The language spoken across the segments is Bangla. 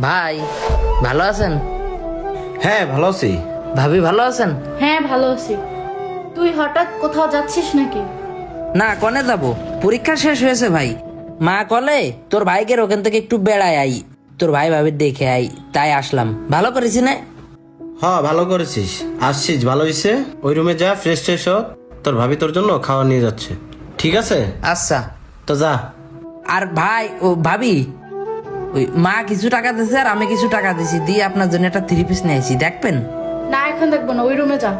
ভাই ভালো আছেন? হ্যাঁ ভালো আছি। ভাবি ভালো আছেন? হ্যাঁ ভালো আছি। তুই হঠাৎ কোথাও যাচ্ছিস নাকি? না কনে যাব। পরীক্ষা শেষ হয়েছে ভাই। মা কলে তোর ভাইকে ওখান থেকে একটু বেড়ায় আই। তোর ভাই ভাবির দেখে আই তাই আসলাম। ভালো করেছি না? হ্যাঁ ভালো করেছিস। আসছিস ভালো হয়েছে ওই রুমে যা ফ্রেশ ট্রেশ হ। তোর ভাবি তোর জন্য খাওয়া নিয়ে যাচ্ছে। ঠিক আছে? আচ্ছা। তো যা। আর ভাই ও ভাবি ওই মা কিছু টাকা দিয়েছে আর আমি কিছু টাকা দিয়েছি দিয়ে আপনার জন্য একটা থ্রি পিস নিয়েছি দেখবেন? না, এখন দেখব না, ওই রুমে যা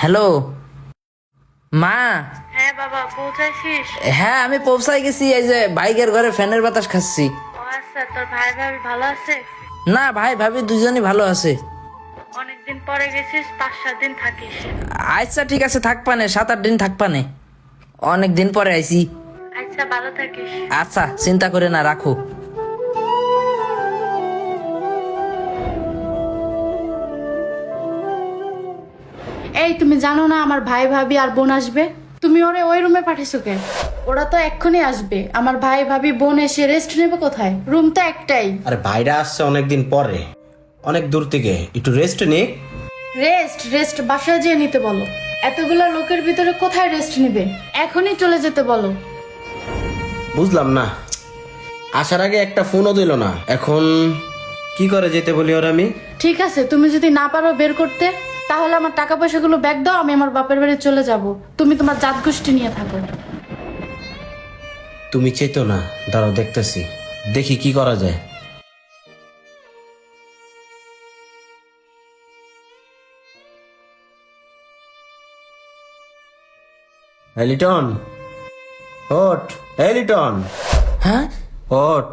হ্যালো? মা? হ্যাঁ বাবা পৌঁছাইছিস? হ্যাঁ আমি পৌঁছাই গেছি এই যে বাইকের ঘরে ফ্যানের বাতাস খাচ্ছি। ও আচ্ছা তোর ভাই ভাবি ভালো আছে? না ভাই ভাবি দুজনই ভালো আছে। অনেকদিন পরে গেছিস পাঁচ সাত দিন থাকিস। আচ্ছা ঠিক আছে থাকপানে সাত আট দিন থাকপানে অনেক দিন পরে আইছি। আচ্ছা ভালো থাকিস। আচ্ছা চিন্তা করে না রাখো। এই তুমি জানো না আমার ভাই ভাবি আর বোন আসবে? তুমি ওরে ওই রুমে পাঠিয়েছো কে ওরা তো এক্ষুনি আসবে। আমার ভাই ভাবি বোন এসে রেস্ট নেবে কোথায়? রুম তো একটাই। আরে ভাইরা আসছে অনেকদিন পরে। অনেক দূর থেকে। একটু রেস্ট নে রেস্ট রেস্ট বাসায় যেয়ে নিতে বলো। এতগুলো লোকের ভিতরে কোথায় রেস্ট নিবে? এখনই চলে যেতে বলো। বুঝলাম না। আসার আগে একটা ফোনও দিল না। এখন কি করে যেতে বলি ওর আমি? ঠিক আছে তুমি যদি না পারো বের করতে। তাহলে আমার টাকা পয়সাগুলো ব্যাগ দাও আমি আমার বাপের বাড়ি চলে যাব। তুমি তোমার জাত গোষ্ঠী নিয়ে থাকো। তুমি চেতো না দাঁড়াও দেখতেছি। দেখি কি করা যায়। এই ওট ওঠ এই লিটন। হ্যাঁ? ওট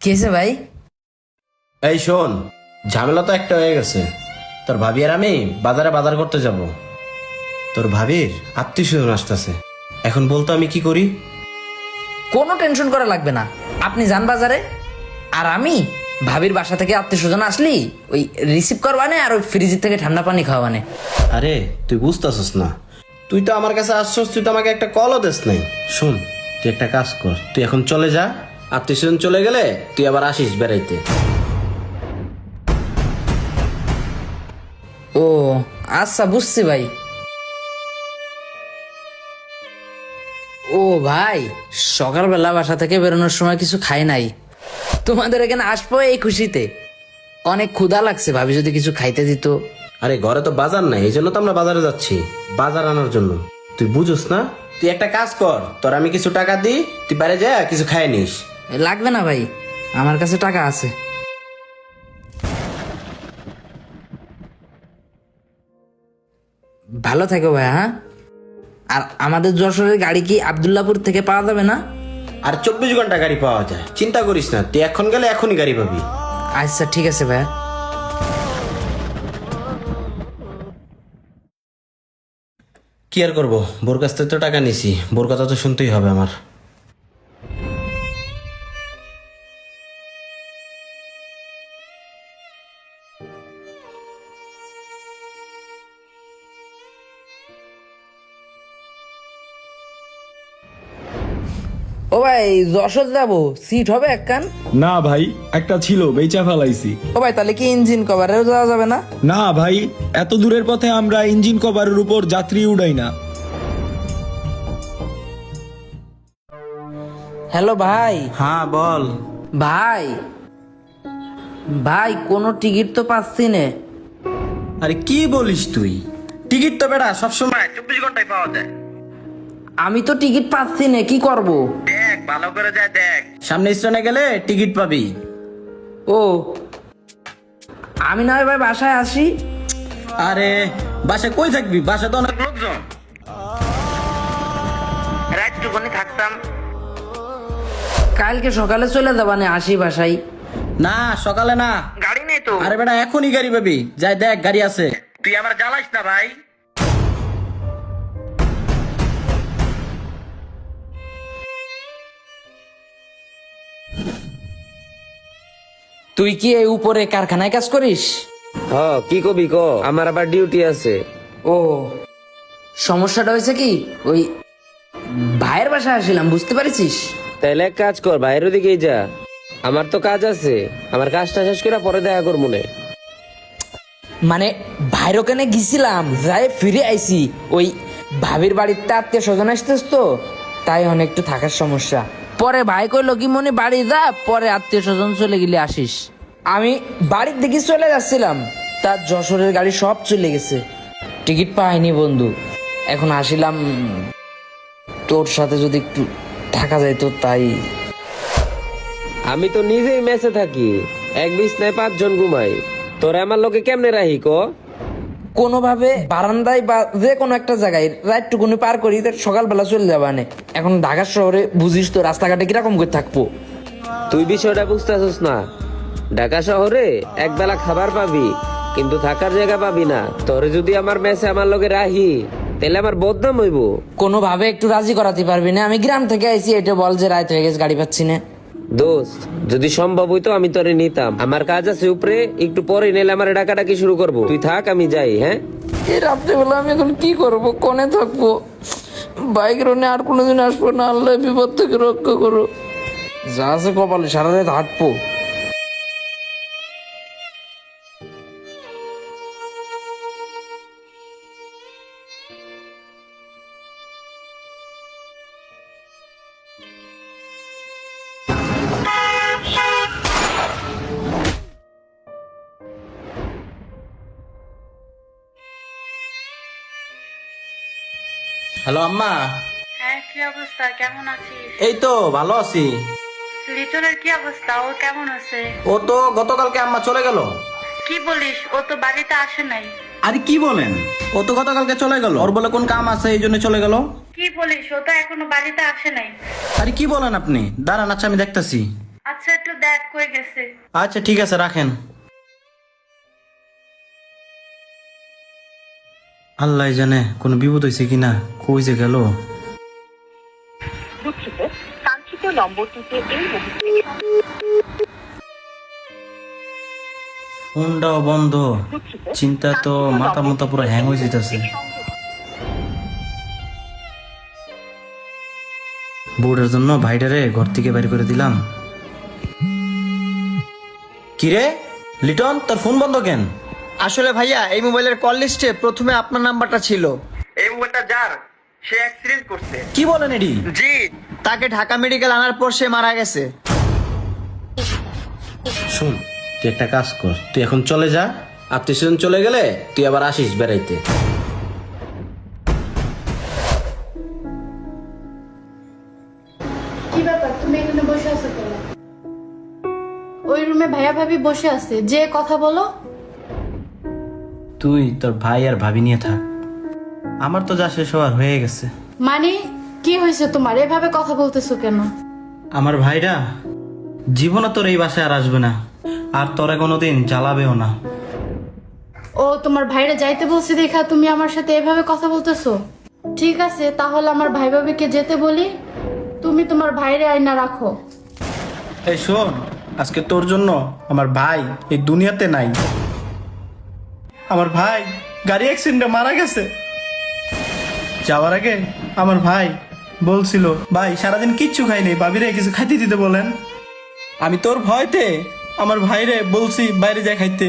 কেসে ভাই? এই শোন ঝামেলা তো একটা হয়ে গেছে। তোর ভাবি আর আমি বাজারে বাজার করতে যাব। তোর ভাবির আত্মীয় স্বজন আসতেছে। এখন বলতো আমি কি করি? কোনো টেনশন করা লাগবে না। আপনি যান বাজারে। আর আমি ভাবির বাসা থেকে আত্মীয় স্বজন আসলি ওই রিসিভ করবানে আর ওই ফ্রিজের থেকে ঠান্ডা পানি খাওয়াবানে। আরে তুই বুঝতেছিস না। তুই তো আমার কাছে আসছস তুই তো আমাকে একটা কলও দিস নাই। শোন তুই একটা কাজ কর। তুই এখন চলে যা। আত্মীয় স্বজন চলে গেলে তুই আবার আসিস বেড়াইতে। ও আচ্ছা বুঝছি ভাই। ও ভাই সকালবেলা বাসা থেকে বেরোনোর সময় কিছু খাই নাই। তোমাদের এখানে আসব এই খুশিতে। অনেক ক্ষুধা লাগছে ভাবি যদি কিছু খাইতে দিত। আরে ঘরে তো বাজার নাই এই জন্য তো আমরা বাজারে যাচ্ছি। বাজার আনার জন্য। তুই বুঝোস না? তুই একটা কাজ কর তোর আমি কিছু টাকা দিই তুই বাইরে যা কিছু খাই নিস। লাগবে না ভাই আমার কাছে টাকা আছে। ভালো থেকো ভাই হ্যাঁ? আর আমাদের যশোরের গাড়ি কি আবদুল্লাপুর থেকে পাওয়া যাবে না? আর চব্বিশ ঘণ্টা গাড়ি পাওয়া যায়। চিন্তা করিস না তুই এখন গেলে এখনই গাড়ি পাবি। আচ্ছা ঠিক আছে ভাইয়া কি আর করব? বোর কাছ থেকে তো টাকা নিছি বোর কথা তো শুনতেই হবে আমার। ও ভাই যশোর যাব। সিট হবে একখান না ভাই একটা ছিল বেচা ফেলাইছি। ও ভাই তাহলে কি ইঞ্জিন কভারেও যাওয়া যাবে না? না ভাই এত দূরের পথে আমরা ইঞ্জিন কভারের উপর যাত্রী উড়াই না। হ্যালো ভাই। হ্যাঁ বল। ভাই। ভাই কোনো টিকিট তো পাচ্ছি না। আরে কি বলিস তুই? টিকিট তো বেড়া সবসময় চব্বিশ ঘন্টায় পাওয়া যায়। আমি তো টিকিট পাচ্ছি না কি করব? ভালো করে যায় দেখ। সামনে স্টেশনে গেলে টিকিট পাবি। ও। আমি না হয় ভাই বাসায় আসি। আরে বাসায় কই থাকবি? বাসা তো অনেক লোকজন। রাতটুকুনি থাকতাম। কালকে সকালে চলে যাবানে আসি বাসায়? না সকালে না। গাড়ি নেই তো। আরে বেটা এখনই গাড়ি পাবি। যাই দেখ গাড়ি আছে। তুই আমার জ্বালাইস না ভাই। তুই কি এই উপরে কারখানায় কাজ করিস? হ কি কবি ক? আমার আবার ডিউটি আছে। ও সমস্যাটা হয়েছে কি? ওই ভাইয়ের বাসায় আসছিলাম বুঝতে পারছিস? তাহলে এক কাজ কর বাইরের দিকেই যা। আমার তো কাজ আছে আমার কাজটা শেষ করে পরে দেখা কর নে মানে ভাইয়ের ওখানে গেছিলাম যাই ফিরে আইছি। ওই ভাবির বাড়িতে আত্মীয় স্বজন আসতেছ তো তাই অনেক একটু থাকার সমস্যা। পরে ভাই কইলো কি মনে বাড়ি যা পরে আত্মীয় স্বজন চলে গেলে আসিস। আমি বাড়ির দিকে চলে যাচ্ছিলাম তার যশোরের গাড়ি সব চলে গেছে। টিকিট পাইনি বন্ধু এখন আসিলাম তোর সাথে যদি একটু থাকা যাইতো তাই। আমি তো নিজেই মেসে থাকি এক বিছনায় পাঁচজন ঘুমাই। তোর আমার লোকে কেমনে রাহি ক? কোনোভাবে বারান্দায় বা যে কোনো একটা জায়গায় রাতটুকুনি পার করি তো সকালবেলা চলে যাবা নে। এখন ঢাকা শহরে বুঝিস তো রাস্তাঘাটে কীরকম করে থাকব। তুই বিষয়টা বুঝতে বুঝতেছিস না। ঢাকা শহরে এক বেলা খাবার পাবি কিন্তু থাকার জায়গা পাবি না। তোরে যদি আমার মেসে আমার লোকে রাহি তাহলে আমার বদনাম হইব। কোনোভাবে একটু রাজি করাতে পারবি না। আমি গ্রাম থেকে আইছি এটা বল যে রাত হয়ে গেছে গাড়ি পাচ্ছি না। দোস্ত যদি সম্ভব হইতো আমি তোরে নিতাম। আমার কাজ আছে উপরে একটু পরে নিলে আমার ডাকাডাকি শুরু করব। তুই থাক আমি যাই হ্যাঁ? এই রাত্রেবেলা আমি এখন কি করব? কোনে থাকব? বাইক রোনে আর কোনোদিন আসব না। আল্লাহ বিপদ থেকে রক্ষা করো। যা আছে কপালে সারা রাত হাঁটবো। হ্যালো আম্মা। হ্যাঁ কি অবস্থা? কেমন আছিস? এই তো ভালো আছি। লিটনের কি অবস্থা? ও কেমন আছে? ও তো গতকালকে আম্মা চলে গেল। কি বলিস? ও তো বাড়িতে আসে নাই। আরে কি বলেন? ও তো গতকালকে চলে গেল। ওর বলে কোন কাম আছে এই জন্য চলে গেল। কি বলিস? ও তো এখনও বাড়িতে আসে নাই। আরে কি বলেন আপনি? দাঁড়ান আচ্ছা আমি দেখতাছি। আচ্ছা একটু দেখ কই গেছে। আচ্ছা ঠিক আছে রাখেন। আল্লাহ জানে কোনো বিপদ হয়েছে কিনা কই যে গেল। দুঃখিত কাঙ্ক্ষিত নম্বরটিতে এই মুহূর্তে ফোনটাও বন্ধ। চিন্তা তো মাথা পুরো হ্যাং হয়ে যেতেছে বোর্ডের জন্য ভাইটারে ঘর থেকে বাইর করে দিলাম। কিরে? লিটন তোর ফোন বন্ধ কেন? আসলে ভাইয়া এই মোবাইলের কল লিস্টে প্রথমে আপনার নাম্বারটা ছিল। এই মোবাইলটা যার? সে অ্যাক্সিডেন্ট করছে। কি বলেন এডি? জি। তাকে ঢাকা মেডিকেল আনার পর সে মারা গেছে। শোন তুই একটা কাজ কর। তুই এখন চলে যা। আত্মীয় স্বজন চলে গেলে তুই আবার আসিস বেড়াইতে। কি ব্যাপার? তুমি এখানে বসে আছো কেন? ওই রুমে ভাইয়া ভাবি বসে আছে। যে কথা বলো। তুই তোর ভাই আর ভাবি নিয়ে থাক। আমার তো যা শেষ হওয়ার হয়ে গেছে। মানে কি হয়েছে তোমার? এভাবে কথা বলতেছো কেন? আমার ভাইরা জীবনে তোর এই বাসায় আর আসবে না। আর তোরে কোনোদিন জ্বালাবেও না। ও তোমার ভাইরা যাইতে বলছে দেখা তুমি আমার সাথে এভাবে কথা বলতেছো? ঠিক আছে তাহলে আমার ভাই ভাবিকে যেতে বলি। তুমি তোমার ভাইরে আয়না রাখো। এই শোন আজকে তোর জন্য আমার ভাই এই দুনিয়াতে নাই। আমার ভাই গাড়ি অ্যাক্সিডেন্টে মারা গেছে। যাওয়ার আগে আমার ভাই বলছিল, ভাই, সারাদিন কিচ্ছু খাইনি ভাবিরে কিছু খাইতে দিতে বলেন। আমি তোর ভয়তে আমার ভাইরে বলছি বাইরে যা খাইতে।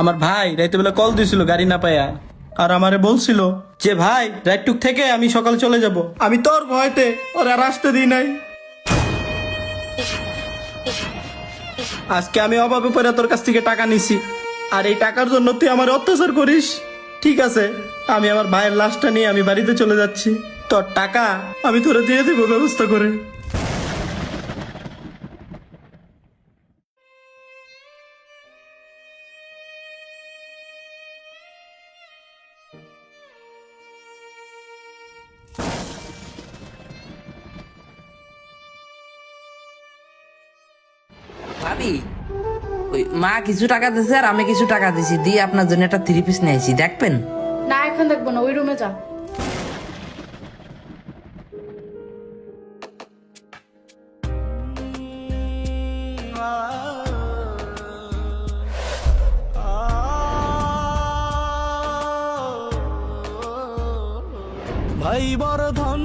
আমার ভাই রাইতে বেলা কল দিছিল গাড়ি না পায়া আর আমারে বলছিল যে, ভাই রাইটুক থেকে আমি সকাল চলে যাব। আমি তোর ভয়তে ওরা আর আসতে দিই নাই। আজকে আমি অভাবে পড়ে তোর কাছ থেকে টাকা নিছি। আর এই টাকার জন্য তুই আমার অত্যাচার করিস। ঠিক আছে, আমি আমার ভাইয়ের লাশটা নিয়ে আমি বাড়িতে চলে যাচ্ছি। তোর টাকা আমি তোরা দিয়ে দেবো ব্যবস্থা করে। ভাবি ওই মা কিছু টাকা দিছে আর আমি কিছু টাকা দিছি। দিয়ে আপনার জন্য একটা থ্রি পিস নিয়েছি দেখবেন? না এখন দেখব না ওই রুমে যা। ভাই বড় ধন